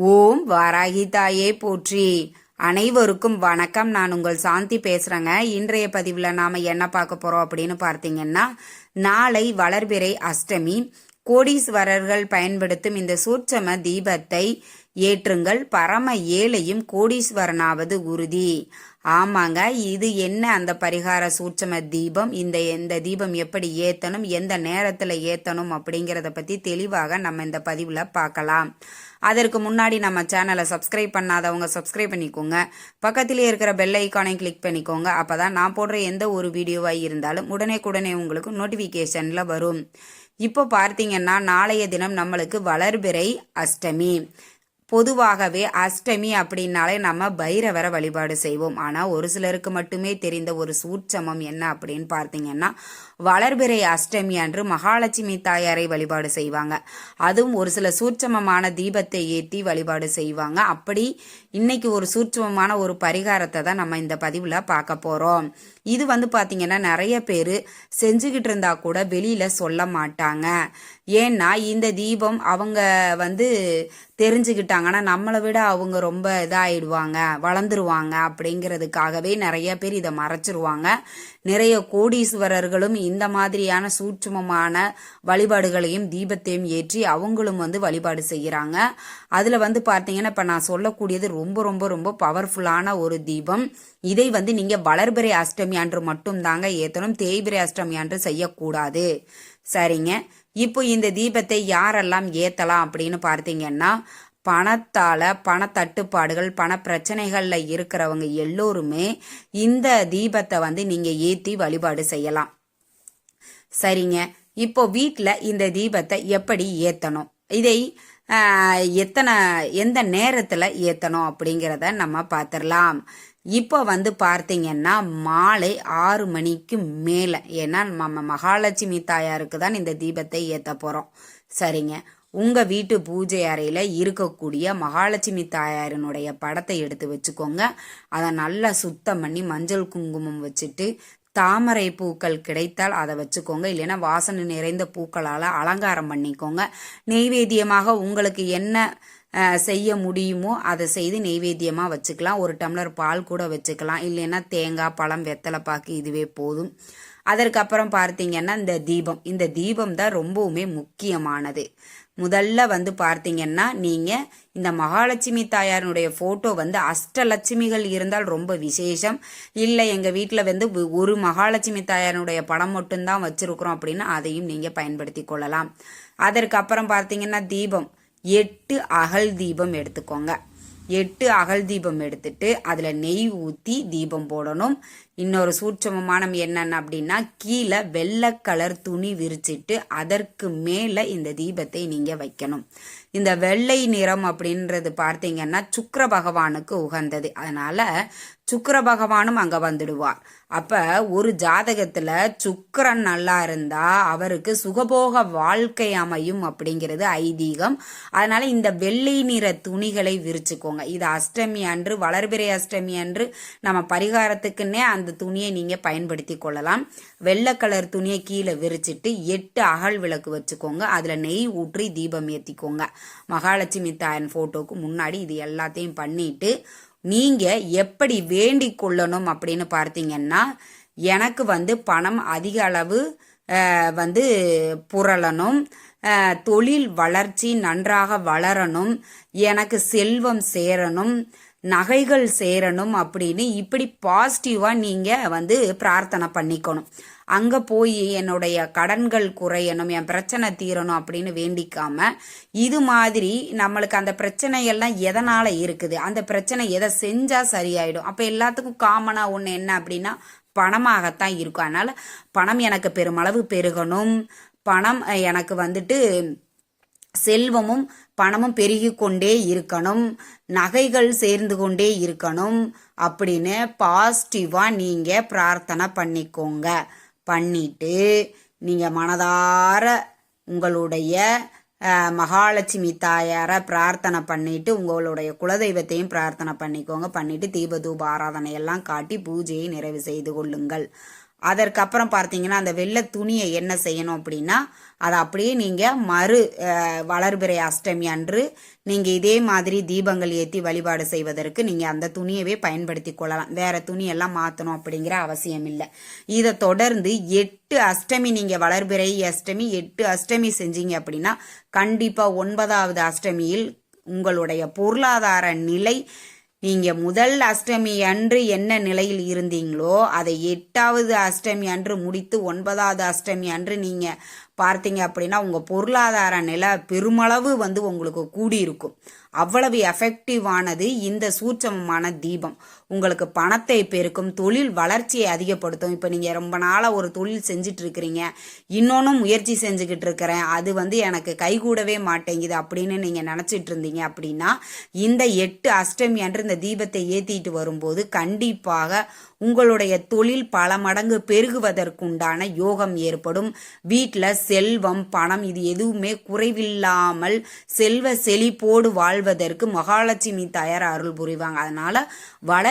ஓம் வாராகி தாயே போற்றி. அனைவருக்கும் வணக்கம். நான் உங்கள் சாந்தி பேசுறேங்க. இன்றைய பதிவில் நாம என்ன பார்க்க போறோம் அப்படின்னு பார்த்தீங்கன்னா நாளை வளர்பிறை அஷ்டமி. கோடீஸ்வரர்கள் பயன்படுத்தும் இந்த சூட்சம தீபத்தை ஏற்றுங்கள். பரம ஏழையும் கோடீஸ்வரனாவது உறுதி. ஆமாங்க இது என்ன அந்த பரிகார சூட்சம தீபம்? இந்த இந்த தீபம் எப்படி ஏத்தணும்? எந்த நேரத்துல ஏத்தணும் அப்படிங்கறத பத்தி தெளிவாக நம்ம இந்த பதிவுல பார்க்கலாம். அதற்கு முன்னாடி நம்ம சேனலை சப்ஸ்கிரைப் பண்ணாதவங்க சப்ஸ்கிரைப் பண்ணிக்கோங்க. பக்கத்திலே இருக்கிற பெல் ஐக்கானை கிளிக் பண்ணிக்கோங்க. அப்போ தான் நான் போடுற எந்த ஒரு வீடியோவாக இருந்தாலும் உடனே உடனே உங்களுக்கு நோட்டிஃபிகேஷனில் வரும். இப்போ பார்த்தீங்கன்னா நாளைய தினம் நம்மளுக்கு வளர்பிறை அஷ்டமி. பொதுவாகவே அஷ்டமி அப்படின்னாலே நம்ம பைரவரை வழிபாடு செய்வோம். ஆனால் ஒரு சிலருக்கு மட்டுமே தெரிந்த ஒரு சூட்சமம் என்ன அப்படின்னு பார்த்தீங்கன்னா வளர்பிறை அஷ்டமி அன்று மகாலட்சுமி தாயாரை வழிபாடு செய்வாங்க. அதுவும் ஒரு சில சூட்சமமான தீபத்தை ஏற்றி வழிபாடு செய்வாங்க. அப்படி இன்னைக்கு ஒரு சூட்சமமான ஒரு பரிகாரத்தை தான் நம்ம இந்த பதிவில் பார்க்க போகிறோம் இது வந்து பார்த்தீங்கன்னா நிறைய பேர் செஞ்சுக்கிட்டு இருந்தா கூட வெளியில் சொல்ல மாட்டாங்க. ஏன்னா இந்த தீபம் அவங்க வந்து தெரிஞ்சுக்கிட்டாங்கன்னா நம்மளை விட அவங்க ரொம்ப இதாகிடுவாங்க வளர்ந்துருவாங்க அப்படிங்கிறதுக்காகவே நிறைய பேர் இதை மறைச்சிருவாங்க. நிறைய கோடீஸ்வரர்களும் இந்த மாதிரியான சூட்சுமமான வழிபாடுகளையும் தீபத்தையும் ஏற்றி அவங்களும் வந்து வழிபாடு செய்கிறாங்க. அதில் வந்து பார்த்தீங்கன்னா இப்போ நான் சொல்லக்கூடியது ரொம்ப ரொம்ப ரொம்ப பவர்ஃபுல்லான ஒரு தீபம். இதை வந்து நீங்கள் வளர்பிறை அஷ்டமி அன்று மட்டும் தாங்க ஏற்றணும் தேய்பிரை அஷ்டமி அன்று செய்யக்கூடாது. சரிங்க. இப்போ இந்த தீபத்தை யாரெல்லாம் ஏத்தலாம் அப்படின்னு பார்த்தீங்கன்னா பணத்தால பண தட்டுப்பாடுகள் பண பிரச்சனைகள்ல இருக்கிறவங்க எல்லோருமே இந்த தீபத்தை வந்து நீங்க ஏத்தி வழிபாடு செய்யலாம். சரிங்க. இப்போ வீட்டில் இந்த தீபத்தை எப்படி ஏத்தணும்? இதை எத்தனை எந்த நேரத்தில் ஏற்றணும் அப்படிங்கிறத நம்ம பார்த்துடலாம் இப்போ வந்து பார்த்தீங்கன்னா மாலை ஆறு மணிக்கு மேலே. ஏன்னா நம்ம மகாலட்சுமி தாயாருக்கு தான் இந்த தீபத்தை ஏற்ற போகிறோம் சரிங்க. உங்கள் வீட்டு பூஜை அறையில் இருக்கக்கூடிய மகாலட்சுமி தாயாரினுடைய படத்தை எடுத்து வச்சுக்கோங்க. அதை நல்லா சுத்தம் பண்ணி மஞ்சள் குங்குமம் வச்சுட்டு தாமரை பூக்கள் கிடைத்தால் அதை வச்சுக்கோங்க. இல்லைன்னா வாசனை நிறைந்த பூக்களால் அலங்காரம் பண்ணிக்கோங்க. நெய்வேத்தியமாக உங்களுக்கு என்ன செய்ய முடியுமோ அதை செய்து நெய்வேத்தியமாக வச்சுக்கலாம். ஒரு டம்ளர் பால் கூட வச்சுக்கலாம். இல்லைன்னா தேங்காய் பழம் வெத்தலை பாக்கு இதுவே போதும். அதற்கப்புறம் பார்த்தீங்கன்னா இந்த தீபம். இந்த தீபம் தான் ரொம்பவுமே முக்கியமானது. முதல்ல வந்து பார்த்தீங்கன்னா நீங்கள் இந்த மகாலட்சுமி தாயாரினுடைய ஃபோட்டோ வந்து அஷ்டலட்சுமிகள் இருந்தால் ரொம்ப விசேஷம். இல்லை எங்கள் வீட்டில் வந்து ஒரு மகாலட்சுமி தாயாருடைய படம் மட்டும்தான் வச்சுருக்குறோம் அப்படின்னா அதையும் நீங்கள் பயன்படுத்தி கொள்ளலாம். அதற்கப்புறம் பார்த்தீங்கன்னா தீபம். எட்டு அகல் தீபம் எடுத்துக்கோங்க. எட்டு அகல் தீபம் எடுத்துட்டு அதில் நெய் ஊற்றி தீபம் போடணும். இன்னொரு சூட்சமமானம் என்னென்ன அப்படின்னா கீழே வெள்ளை கலர் துணி விரிச்சிட்டு அதற்கு மேலே இந்த தீபத்தை நீங்கள் வைக்கணும். இந்த வெள்ளை நிறம் அப்படின்றது பார்த்தீங்கன்னா சுக்கர பகவானுக்கு உகந்தது. அதனால சுக்கர பகவானும் அங்கே வந்துடுவார். அப்போ ஒரு ஜாதகத்தில் சுக்கரன் நல்லா இருந்தால் அவருக்கு சுகபோக வாழ்க்கை அமையும் அப்படிங்கிறது ஐதீகம். அதனால் இந்த வெள்ளை நிற துணிகளை விரிச்சுக்கோங்க. இது அஷ்டமி அன்று வளர்பிறை அஷ்டமி அன்று நம்ம பரிகாரத்துக்குன்னே அந்த அந்த துணியை நீங்கள் பயன்படுத்தி கொள்ளலாம். வெள்ளை கலர் துணியை கீழே விரிச்சிட்டு எட்டு அகல் விளக்கு வச்சுக்கோங்க. அதில் நெய் ஊற்றி தீபம் ஏற்றிக்கோங்க மகாலட்சுமி தாயன் ஃபோட்டோவுக்கு முன்னாடி இது எல்லாத்தையும் பண்ணிட்டு நீங்கள் எப்படி வேண்டிக் கொள்ளணும் அப்படின்னு பார்த்தீங்கன்னா எனக்கு வந்து பணம் அதிக அளவு வந்து புரளணும். தொழில் வளர்ச்சி நன்றாக வளரணும். எனக்கு செல்வம் சேரணும். நகைகள் சேரணும் அப்படின்னு இப்படி பாசிட்டிவாக நீங்கள் வந்து பிரார்த்தனை பண்ணிக்கணும். அங்கே போய் என்னுடைய கடன்கள் குறையணும் என் பிரச்சனை தீரணும் அப்படின்னு வேண்டிக்காம இது மாதிரி நம்மளுக்கு அந்த பிரச்சனைகள்லாம் எதனால் இருக்குது? அந்த பிரச்சனை எதை செஞ்சால் சரியாயிடும்? அப்போ எல்லாத்துக்கும் காமனாக ஒன்று என்ன அப்படின்னா பணமாகத்தான் இருக்கும். அதனால் பணம் எனக்கு பெருமளவு பெருகணும். பணம் எனக்கு வந்துட்டு செல்வமும் பணமும் பெருகி கொண்டே இருக்கணும். நகைகள் சேர்ந்து கொண்டே இருக்கணும் அப்படின்னு பாசிட்டிவாக நீங்கள் பிரார்த்தனை பண்ணிக்கோங்க. பண்ணிட்டு நீங்கள் மனதார உங்களுடைய மகாலட்சுமி தாயாரை பிரார்த்தனை பண்ணிட்டு உங்களுடைய குலதெய்வத்தையும் பிரார்த்தனை பண்ணிக்கோங்க. பண்ணிட்டு தீப தூப ஆராதனை எல்லாம் காட்டி பூஜையை நிறைவு செய்து கொள்ளுங்கள். அதற்கப்புறம் பார்த்தீங்கன்னா அந்த வெள்ளை துணியை என்ன செய்யணும் அப்படின்னா அதை அப்படியே நீங்கள் மறு வளர்பிறை அஷ்டமி அன்று நீங்கள் இதே மாதிரி தீபங்கள் ஏற்றி வழிபாடு செய்வதற்கு நீங்கள் அந்த துணியவே பயன்படுத்தி கொள்ளலாம். வேறு துணியெல்லாம் மாற்றணும் அப்படிங்கிற அவசியம் இல்லை. இதை தொடர்ந்து எட்டு அஷ்டமி நீங்கள் வளர்பிறை அஷ்டமி எட்டு அஷ்டமி செஞ்சீங்க அப்படின்னா கண்டிப்பாக ஒன்பதாவது அஷ்டமியில் உங்களுடைய பொருளாதார நிலை நீங்க முதல் அஷ்டமி அன்று என்ன நிலையில் இருந்தீங்களோ அதை எட்டாவது அஷ்டமி அன்று முடித்து ஒன்பதாவது அஷ்டமி அன்று நீங்க பார்த்தீங்க அப்படின்னா உங்க பொருளாதார நிலை பெருமளவு வந்து உங்களுக்கு கூடியிருக்கும். அவ்வளவு எஃபெக்டிவானது இந்த சூட்சமமான தீபம். உங்களுக்கு பணத்தை பெருக்கும் தொழில் வளர்ச்சியை அதிகப்படுத்தும். இப்போ நீங்கள் ரொம்ப நாளாக ஒரு தொழில் செஞ்சுட்டு இருக்கிறீங்க இன்னொன்னும் முயற்சி செஞ்சுக்கிட்டு இருக்கிறேன் அது வந்து எனக்கு கைகூடவே மாட்டேங்குது அப்படின்னு நீங்கள் நினச்சிட்டு இருந்தீங்க அப்படின்னா இந்த எட்டு அஷ்டமி அன்று இந்த தீபத்தை ஏற்றிட்டு வரும்போது கண்டிப்பாக உங்களுடைய தொழில் பல மடங்கு பெருகுவதற்குண்டான யோகம் ஏற்படும். வீட்டில் செல்வம் பணம் இது எதுவுமே குறைவில்லாமல் செல்வ செழிப்போடு வாழ்வதற்கு மகாலட்சுமி தயார் அருள் புரிவாங்க. அதனால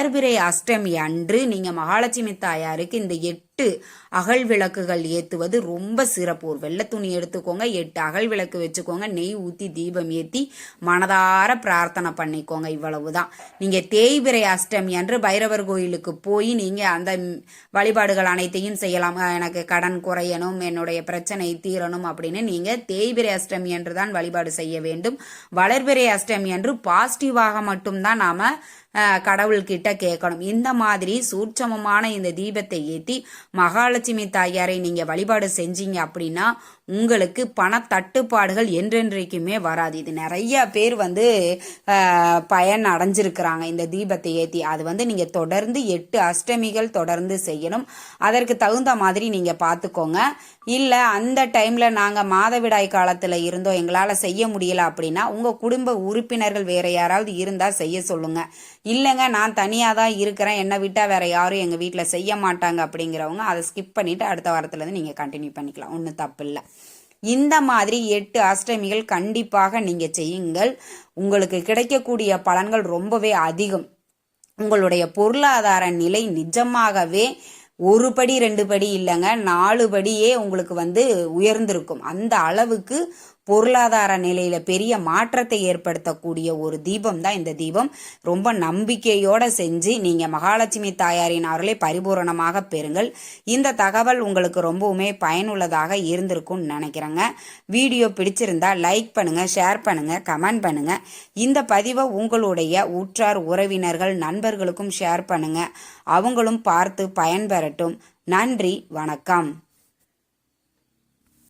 வளர்பிறை அஷ்டமி அன்று நீங்க மகாலட்சுமி தாயாருக்கு இந்த எட்டு எட்டு அகல் விளக்குகள் ஏற்றுவது ரொம்ப சிறப்பு. ஒரு வெள்ளை துணி எடுத்துக்கோங்க எட்டு அகல் விளக்கு வச்சுக்கோங்க நெய் ஊற்றி தீபம் ஏற்றி மனதார பிரார்த்தனை பண்ணிக்கோங்க இவ்வளவுதான். நீங்கள் தேய்பிரை அஷ்டமி அன்று பைரவர் கோயிலுக்கு போய் நீங்கள் அந்த வழிபாடுகள் அனைத்தையும் செய்யலாம். எனக்கு கடன் குறையணும் என்னுடைய பிரச்சனை தீரணும் அப்படின்னு நீங்கள் தேய்பிரை அஷ்டமி அன்று தான் வழிபாடு செய்ய வேண்டும். வளர்பிரை அஷ்டமி அன்று பாசிட்டிவாக மட்டும்தான் நாம் கடவுள்கிட்ட கேட்கணும். இந்த மாதிரி சூட்சமமான இந்த தீபத்தை ஏற்றி மகாலட்சுமி தாயாரை நீங்கள் வழிபாடு செஞ்சீங்க அப்படின்னா உங்களுக்கு பண தட்டுப்பாடுகள் என்றென்றைக்குமே வராது. இது நிறைய பேர் வந்து பயன் அடைஞ்சிருக்கிறாங்க இந்த தீபத்தை ஏற்றி அது வந்து நீங்கள் தொடர்ந்து எட்டு அஷ்டமிகள் தொடர்ந்து செய்யணும். அதற்கு தகுந்த மாதிரி நீங்கள் பார்த்துக்கோங்க இல்லை அந்த டைமில் நாங்கள் மாதவிடாய் காலத்தில் இருந்தோம் எங்களால் செய்ய முடியல அப்படின்னா உங்கள் குடும்ப உறுப்பினர்கள் வேற யாராவது இருந்தால் செய்ய சொல்லுங்க. இல்லைங்க நான் தனியாக தான் இருக்கிறேன். என்னை விட்டால் வேற யாரும் எங்கள் வீட்டில் செய்ய மாட்டாங்க அப்படிங்கிறவங்க அதை ஸ்கிப் பண்ணிவிட்டு அடுத்த வாரத்துலேருந்து நீங்கள் கண்டினியூ பண்ணிக்கலாம். ஒன்றும் தப்பு இல்லை. இந்த மாதிரி எட்டு அஷ்டமிகள் கண்டிப்பாக நீங்கள் செய்யுங்கள். உங்களுக்கு கிடைக்கக்கூடிய பலன்கள் ரொம்பவே அதிகம். உங்களுடைய பொருளாதார நிலை நிஜமாகவே ஒரு படி ரெண்டு படி இல்லைங்க நாலு படியே உங்களுக்கு வந்து உயர்ந்திருக்கும். அந்த அளவுக்கு பொருளாதார நிலையில பெரிய மாற்றத்தை ஏற்படுத்தக்கூடிய ஒரு தீபம் தான் இந்த தீபம். ரொம்ப நம்பிக்கையோட செஞ்சு நீங்க மகாலட்சுமி தாயாரின் அருளை பரிபூரணமாக பெறுங்கள். இந்த தகவல் உங்களுக்கு ரொம்பவுமே பயனுள்ளதாக இருந்திருக்கும்னு நினைக்கிறேங்க. வீடியோ பிடிச்சிருந்தா லைக் பண்ணுங்க ஷேர் பண்ணுங்க கமெண்ட் பண்ணுங்க. இந்த பதிவை உங்களுடைய உற்றார் உறவினர்கள் நண்பர்களுக்கும் ஷேர் பண்ணுங்க. அவங்களும் பார்த்து பயன்பெறட்டும். நன்றி வணக்கம்.